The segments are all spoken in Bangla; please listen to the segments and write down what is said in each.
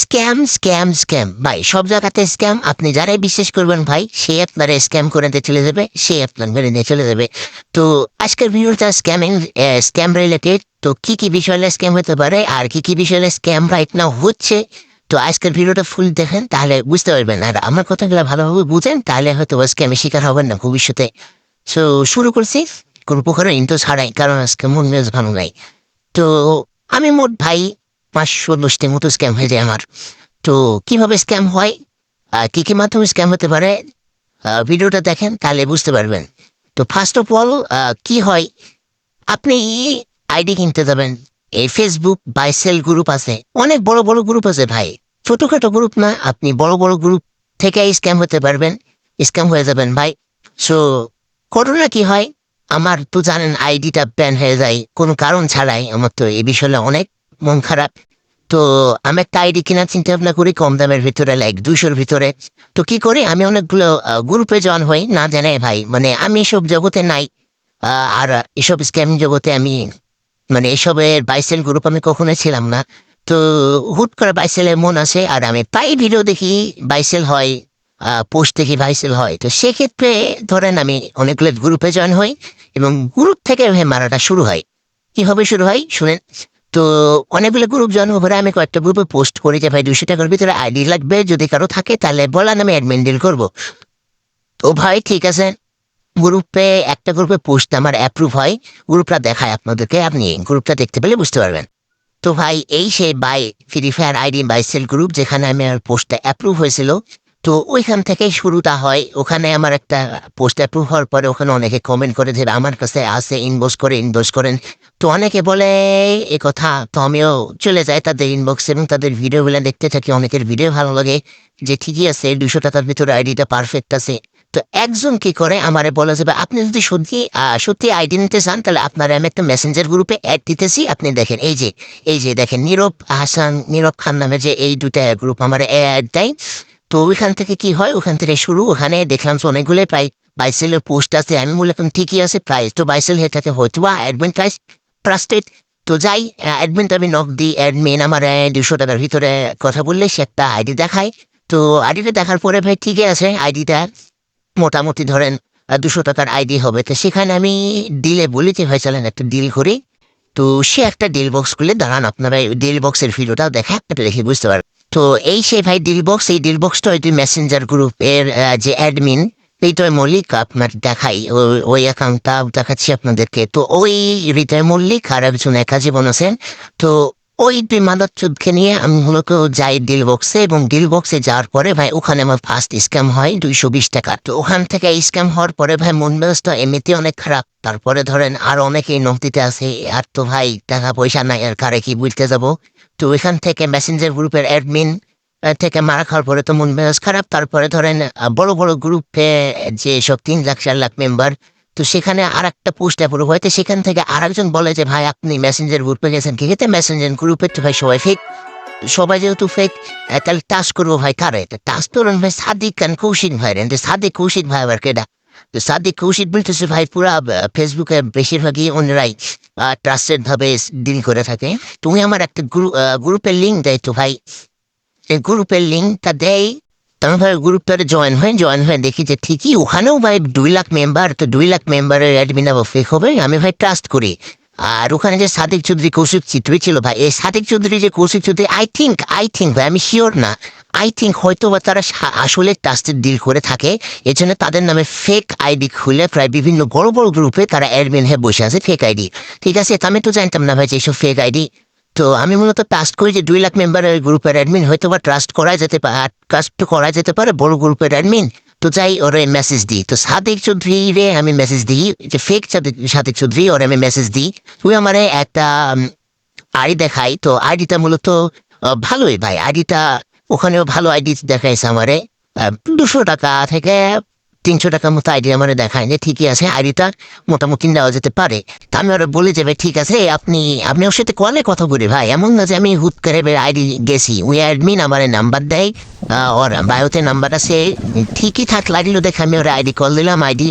Scam scam scam. ভাই, সব জায়গাতে স্ক্যাম। আপনি যারাই বিশ্বাস করবেন ভাই, সে আপনারা স্ক্যাম করে দিয়ে চলে যাবে, সে আপনার মেরে নিয়ে চলে যাবে। তো আজকের ভিডিওটা স্ক্যামিং স্ক্যাম রিলেটেড তো কি কি বিষয়ে স্ক্যাম হতে পারে, আর কি কি বিষয়ে স্ক্যাম রাইট না হচ্ছে, তো আজকের ভিডিওটা ফুল দেখেন, তাহলে বুঝতে পারবেন। আর আমার কথাগুলো ভালোভাবে বুঝেন, তাহলে হয়তো স্ক্যামের শিকার হবেন না ভবিষ্যতে। সো শুরু করছি। কোনো প্রকারের ইন্টো ছাড়াই কারণ আজকে মন মেজ ভালো নাই। তো আমি মোট ভাই পাঁচশো দশটির মতো স্ক্যাম হয়ে যায় আমার। তো কীভাবে স্ক্যাম হয়? কি কি মাধ্যমে স্ক্যাম হতে পারে? ভিডিওটা দেখেন, তাহলে বুঝতে পারবেন। তো ফার্স্ট অফ অল কি হয়? আপনি আইডি কিনতে যাবেন। এই ফেসবুক বাইসেল গ্রুপ আছে। অনেক বড় বড় গ্রুপ আছে ভাই। ছোটখাটো গ্রুপ না, আপনি বড় বড় গ্রুপ থেকে স্ক্যাম হতে পারবেন। স্ক্যাম হয়ে যাবেন ভাই। সো করোনা কি হয়? আমার তো জানেন, আইডিটা ব্যান হয়ে যায়। কোনো কারণ ছাড়াই। আমার তো এই বিষয়ে অনেক মন খারাপ। তো আমি একটা আইডি কেনার চিন্তা ভাবনা করি, কম দামের ভিতরে লাইক দুশোর ভিতরে। তো কি করি, আমি অনেকগুলো গ্রুপে জয়েন হই। না জানে ভাই মানে আমি এসব জগতে নাই। আর এসব স্ক্যাম জগতে আমি মানে এসবের বাইসেল গ্রুপ আমি কখনো ছিলাম না। তো হুট করে বাইসেলের মন আছে আর আমি প্রায় ভিডিও দেখি বাইসেল হয় পোস্ট দেখি ভাইসেল হয়। তো সেক্ষেত্রে ধরেন আমি অনেকগুলো গ্রুপে জয়েন হই, এবং গ্রুপ থেকে মারাটা শুরু হয়। কীভাবে শুরু হয়? শুনেন। তো অনেকগুলো গ্রুপ জয়েন হওয়ার আমি কয়েকটা গ্রুপে পোস্ট করি যে, ভাই দুশো টাকার ভিতরে আইডি লাগবে, যদি কারও থাকে, তাহলে বলান, আমি অ্যাডমিন ডিল করব। তো ভাই, ঠিক আছে। গ্রুপে একটা গ্রুপে পোস্ট আমার অ্যাপ্রুভ হয়। গ্রুপটা দেখায় আপনাদেরকে। আপনি গ্রুপটা দেখতে পেলে বুঝতে পারবেন। তো ভাই, এই সেই buy Free Fire ID buy sell group যেখানে আমি আমার পোস্টটা অ্যাপ্রুভ হয়েছিল তো ওইখান থেকেই শুরুটা হয়। ওখানে আমার একটা পোস্ট অ্যাপ্রুভ হওয়ার পরে ওখানে অনেকে কমেন্ট করে যে, আমার কাছে আসে ইনবক্স করে ইনবক্স করেন। তো অনেকে বলে এ কথা। তো আমিও চলে যাই তাদের ইনবক্স এবং তাদের ভিডিওগুলো দেখতে থাকি। অনেকের ভিডিও ভালো লাগে যে, ঠিকই আছে, দুশো টাকার ভিতরে আইডিটা পারফেক্ট আছে। তো একজন কি করে, আমারে বলে যাবে আপনি যদি সত্যি সত্যি আইডি নিতে চান, তাহলে আপনার আমি একটা মেসেঞ্জার গ্রুপে অ্যাড দিতেছি। আপনি দেখেন, এই যে এই যে দেখেন, নীরব হাসান, নীরব খান নামে যে, এই দুটা গ্রুপ আমার অ্যাড দেয়। তো ওইখান থেকে কি হয়? ওখান থেকে শুরু। ওখানে দেখলাম যে অনেকগুলো প্রায় বাইসেলের পোস্ট আছে। আমি বললাম ঠিকই আছে প্রাইস তো বাইসেল হয়ে থাকে হয়তো বা অ্যাডমিন প্রাইস ট্রাস্টেড তো যাই অ্যাডমিন আমি নক দিই। অ্যাডমিন আমার দুশো টাকার ভিতরে কথা বললে সে একটা আইডি দেখায়। তো আইডিটা দেখার পরে ভাই ঠিকই আছে আইডিটা মোটামুটি ধরেন দুশো টাকার আইডি হবে। তো সেখানে আমি ডিলে বলি যে, ভাই চলেন একটা ডিল করি। তো সে একটা ডিল বক্স খুলে দাঁড়ান, আপনারা ডিল বক্সের ভিডিওটাও দেখা একটা দেখে বুঝতে পারবেন। তো এই সেই ভাই ডিল বক্স এই ডিল বক্সটা ওই মেসেঞ্জার গ্রুপ এর যে অ্যাডমিন হৃদয় মল্লিক আপনার দেখাই। ওই অ্যাকাউন্টটা দেখাচ্ছি আপনাদেরকে। তো ওই হৃদয় মল্লিক আর একজন একা জীবন আছেন। তো ওই দুই মাদার চোদকে নিয়ে আমি মূলত যাই ডিল বক্সে এবং ডিল বক্সে যাওয়ার পরে ভাই ওখানে আমার ফার্স্ট স্ক্যাম হয় দুইশো বিশ টাকা তো ওখান থেকে স্ক্যাম হওয়ার পরে ভাই মন মেজাজটা এমনিতে অনেক খারাপ। তারপরে ধরেন আর অনেকেই নথিতে আছে। আর তো ভাই টাকা পয়সা নাই, আর কারে কি বুঝতে যাব? তো ওইখান থেকে মেসেঞ্জার গ্রুপের অ্যাডমিন থেকে মারা খাওয়ার পরে তো মন মেজাজ খারাপ। তারপরে ধরেন বড় বড় গ্রুপে যে সব তিন লাখ, চার লাখ মেম্বার তো সেখানে আর একটা পোস্ট অ্যাপ্রুভ হয়তো সেখান থেকে আর একজন বলে যে, ভাই, আপনি মেসেঞ্জার গ্রুপে গেছেন কি? খেতে মেসেঞ্জার গ্রুপে তো ভাই সবাই ফেক সবাই যেহেতু ফেক তাহলে টাচ করব ভাই কারে? টাচ তো ভাই সাদিক খান কৌশিক ভাই রে। সাদিক কৌশিক ভাই আবার কেডা? তো সাদিক কৌশিক বলতেছে ভাই পুরা ফেসবুকে বেশিরভাগই অন্যরাই ট্রাস্টেড ভাবে ডিল করে থাকে। তুমি আমার একটা গ্রুপ গ্রুপের লিঙ্ক দেয় তো ভাই। এই গ্রুপের লিঙ্কটা দেয় তখন ভাই গ্রুপটাতে জয়েন হয়ে জয়েন হয়ে দেখি যে ঠিকই ওখানেও ভাই দুই লাখ মেম্বার তো দুই লাখ মেম্বারের অ্যাডমিন আবার ফেক হবে, আমি ভাই ট্রাস্ট করি। আর ওখানে যে সাদিক চৌধুরী কৌশিক চিত্রী ছিল ভাই। এই সাদিক চৌধুরী যে Kaushik Chowdhury I think I think ভাই, আমি শিওর না। আই থিঙ্ক হয়তো বা তারা আসলে ট্রাস্টেড ডিল করে থাকে। এজন্য তাদের নামে ফেক আইডি খুলে প্রায় বিভিন্ন বড় বড় গ্রুপে তারা অ্যাডমিন হয়ে বসে আছে ফেক আইডি ঠিক আছে আমি তো জানতাম না ভাই যে এইসব ফেক আইডি তো আমি মূলত টাস্ট করি যে দুই লাখ মেম্বারের গ্রুপের অ্যাডমিন হয়তো বা ট্রাস্ট করা যেতে পারে ট্রাস্ট করা যেতে পারে বড় গ্রুপের অ্যাডমিন তো যাই, ওরে মেসেজ দিই। তো সাদিক চৌধুরী রে আমি মেসেজ দিই, যে ফেক সাদিক চৌধুরী, ওরে আমি মেসেজ দিই। তুই আমারে একটা আইডি দেখাই। তো আইডিটা মূলত ভালোই ভাই। আইডিটা ওখানেও ভালো আইডি দেখাইছে আমারে। দুশো টাকা থেকে তিনশো টাকার মতো আইডি আমার দেখায় যে ঠিকই আছে, আইডিটা মোটামুটি নেওয়া যেতে পারে। তা আমি ওরা বলে যাবে ঠিক আছে, আপনি আপনি ওর সাথে কলে কথা বলি, ভাই। এমন না যে আমি হুট করে আইডি গেছি। ওই অ্যাডমিন আমার নাম্বার দেয় ওর বায়োতে নাম্বার আছে। ঠিকই থাক, লাগল দেখে আমি ওর আইডি কল দিলাম, আইডি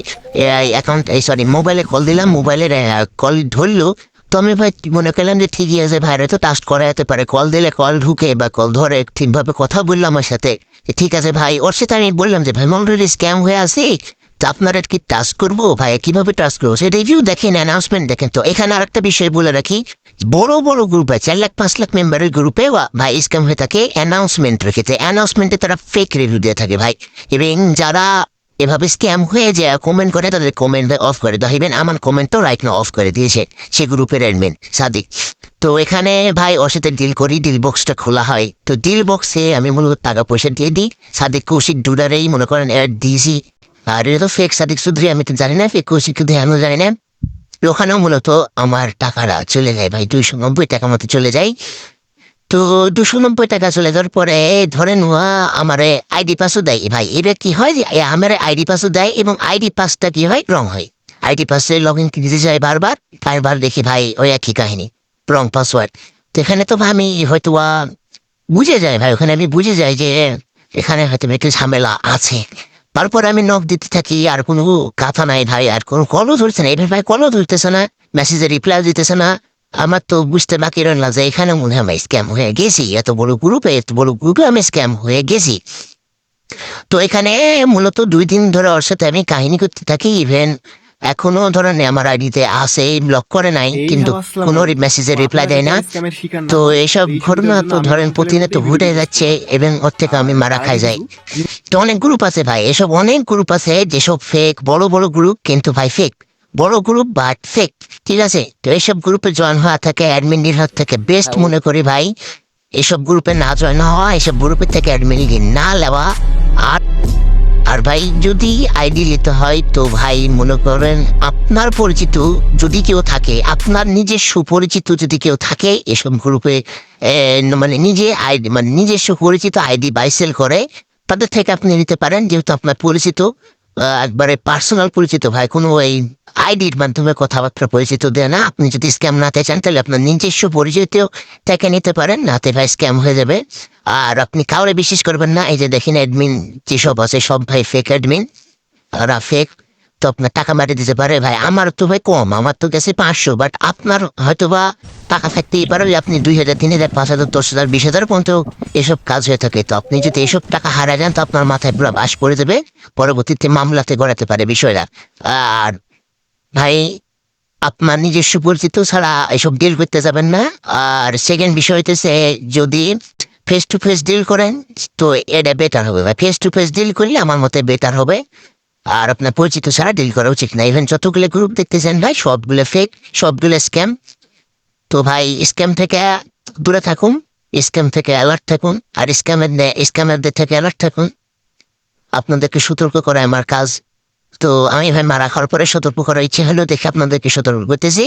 অ্যাকাউন্ট সরি মোবাইলে কল দিলাম মোবাইলের কল ধরলো। তো আমি ভাই, মনে করলাম যে ঠিকই আছে ভাইরে তো টাস্ট করা যেতে পারে। কল দিলে কল ঢুকে বা কল ধরে ঠিকভাবে কথা বললাম আমার সাথে। ঠিক আছে ভাই, ওর সাথে আমি বললাম যে, ভাই অলরেডি স্ক্যাম হয়ে আছে। তা আপনারা কি টাস্ক করব? ভাই, কীভাবে টাস্ক করব? সে রিভিউ দেখেন অ্যানাউন্সমেন্ট দেখেন। তো এখানে আরেকটা বিষয় বলে রাখি। বড় বড় গ্রুপ গ্রুপে চার লাখ, পাঁচ লাখ মেম্বারের গ্রুপে ভাই স্ক্যাম হয়ে থাকে অ্যানাউন্সমেন্ট রেখেছে। অ্যানাউন্সমেন্টে তারা ফেক রিভিউ দিয়ে থাকে ভাই। এবং যারা এভাবে স্ক্যাম হয়ে যায় কমেন্ট করে, তাদের কমেন্ট অফ করে। দেওয়া আমার কমেন্ট তো রাইট না অফ করে দিয়েছে, সে গ্রুপের অ্যাডমিন সাদিক। তো এখানে ভাই, ওর সাথে ডিল করি ডিল বক্সটা খোলা হয়। তো ডিল বক্সে আমি মূলত টাকা পয়সা দিয়ে দিই। সাদিক, কৌশিক ডুডারেই মনে করেন অ্যাড দিয়েছি। আর এটা তো ফেক সাদিক চৌধুরী, আমি তো জানি না ফেক কৌশিক চৌধুরী, আমিও জানি না। ওখানেও মূলত আমার টাকাটা চলে যায় ভাই, দুইশো নব্বই টাকা মতো চলে যায়। তো দুশো নব্বই টাকা চলে যাওয়ার পরে ধরেন উহা আমার আইডি পাসও দেয়। ভাই এটা কি হয় আমার আইডি পাসও দেয় এবং আইডি পাসটা কি হয়? রং হয়। আইডি পাসে লগ ইন দিতে যায় বারবার। বারবার দেখি ভাই, ওই একই কাহিনী। Wrong, password. তো এখানে তো আমি হয়তো বুঝে যাই ভাই, ওখানে আমি বুঝে যাই যে, এখানে হয়তো একটু ঝামেলা আছে। তারপর আমি নখ দিতে থাকি, আর কোনো কথা নাই ভাই, আর কোনো কলও ধরছে না। এবার ভাই কলও ধরতেছে না মেসেজে রিপ্লাই দিতেছে না। আমার তো বুঝতে বাকি রইল না যে এখানে মনে হয় আমি স্ক্যাম হয়ে গেছি। এত বড় গ্রুপে এত বড় গ্রুপে আমি স্ক্যাম হয়ে গেছি। তো এখানে মূলত দুই দিন ধরে ওর সাথে আমি কাহিনী করতে থাকি। ইভেন এখনও ধরেন আমার আইডিতে আছে ব্লক করে নাই কিন্তু কোনো। মেসেজে রিপ্লাই দেয় না। তো হন। এইসব ঘটনা তো ধরেন প্রতিনিয়ত ভিডিও যাচ্ছে এবং ওর থেকে আমি মারা খাই যাই। তো অনেক গ্রুপ আছে ভাই এসব অনেক গ্রুপ আছে যেসব ফেক বড় বড় গ্রুপ কিন্তু ভাই ফেক বড় গ্রুপ বা ফেক ঠিক আছে? তো এইসব গ্রুপে জয়েন হওয়া থাকে অ্যাডমিন হাত থেকে বেস্ট মনে করি ভাই এসব গ্রুপে না জয়েন হওয়া এসব গ্রুপের থেকে অ্যাডমিন না নেওয়া আর আর ভাই যদি আইডি নিতে হয় তো ভাই মনে করেন আপনার পরিচিত যদি কেউ থাকে আপনার নিজের সুপরিচিত যদি কেউ থাকে এসব গ্রুপে মানে নিজে আইডি মানে নিজের সুপরিচিত আইডি বাইসেল করে তাদের থেকে আপনি নিতে পারেন যেহেতু আপনার পরিচিত। একবারে পার্সোনাল পরিচিত ভাই, কোনো এই আইডির মাধ্যমে কথাবার্তা পরিচিত দেয় না। আপনি যদি স্ক্যাম নাতে চান, তাহলে আপনার নিজস্ব পরিচিত থেকে নিতে পারেন। নাতে ভাই স্ক্যাম হয়ে যাবে। আর আপনি কাউরে বিশ্বাস করবেন না, এই যে দেখেন অ্যাডমিন যেসব আছে, সব ভাই ফেক অ্যাডমিন ওরা ফেক তো আপনার টাকা মারি দিতে পারে ভাই। আমার তো ভাই কম, আমার তো গেছে পাঁচশো বাট আপনার হয়তো বা টাকা থাকতেই পারে আপনি দুই হাজার, তিন হাজার, পাঁচ হাজার, দশ হাজার, বিশ হাজার পর্যন্ত এসব কাজ হয়ে থাকে। তো আপনি যদি এসব টাকা হারা যান, তো আপনার মাথায় পুরো বাস পড়ে দেবে পরবর্তীতে মামলাতে গড়াতে পারে বিষয়টা। আর ভাই, আপনার নিজস্ব পরিচিত ছাড়া এসব ডিল করতে যাবেন না। আর সেকেন্ড বিষয় হইতেছে, যদি ফেস টু ফেস ডিল করেন, তো এটা বেটার হবে ভাই। ফেস টু ফেস ডিল করলে আমার মতে বেটার হবে। আর আপনার পরিচিত ছাড়া ডিল করা উচিত না। ইভেন যতগুলো গ্রুপ দেখতেছেন ভাই, সবগুলো ফেক সবগুলো স্ক্যাম তো ভাই স্ক্যাম থেকে দূরে থাকুন স্ক্যাম থেকে অ্যালার্ট থাকুন, আর স্ক্যামের স্ক্যামারদের থেকে অ্যালার্ট থাকুন। আপনাদেরকে সতর্ক করা আমার কাজ। তো আমি ভাই মারা খাওয়ার পরে সতর্ক করার ইচ্ছে হলো দেখে আপনাদেরকে সতর্ক করতেছি।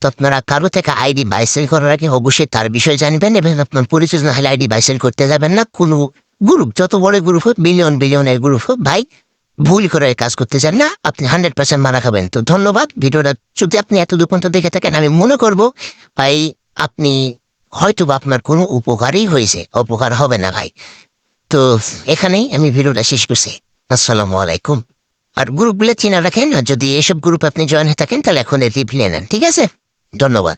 তো আপনারা কারও থেকে আইডি বাইসেল করার আগে অবশ্যই তার বিষয়ে জানবেন, এবং আপনার পরিচয় না হলে আইডি বাইসেল করতে যাবেন না। কোনো গ্রুপ যত বড় গ্রুপ হোক বিলিয়ন বিলিয়নের গ্রুপ হোক, ভাই ভুল করে কাজ করতে চান না, আপনি হান্ড্রেড পার্সেন্ট মারা খাবেন। তো ধন্যবাদ, ভিডিওটা যদি আপনি এত দুপন্ত দেখে থাকেন, আমি মনে করব, ভাই, আপনি হয়তো বা আপনার কোনো উপকারই হয়েছে, অপকার হবে না ভাই। তো এখানেই আমি ভিডিওটা শেষ করছি। আসসালামু আলাইকুম। আর গ্রুপগুলো চিনা রাখেন, আর যদি এসব গ্রুপ আপনি জয়েন হয়ে থাকেন, তাহলে এখন রিপ্লে নেন, ঠিক আছে? ধন্যবাদ।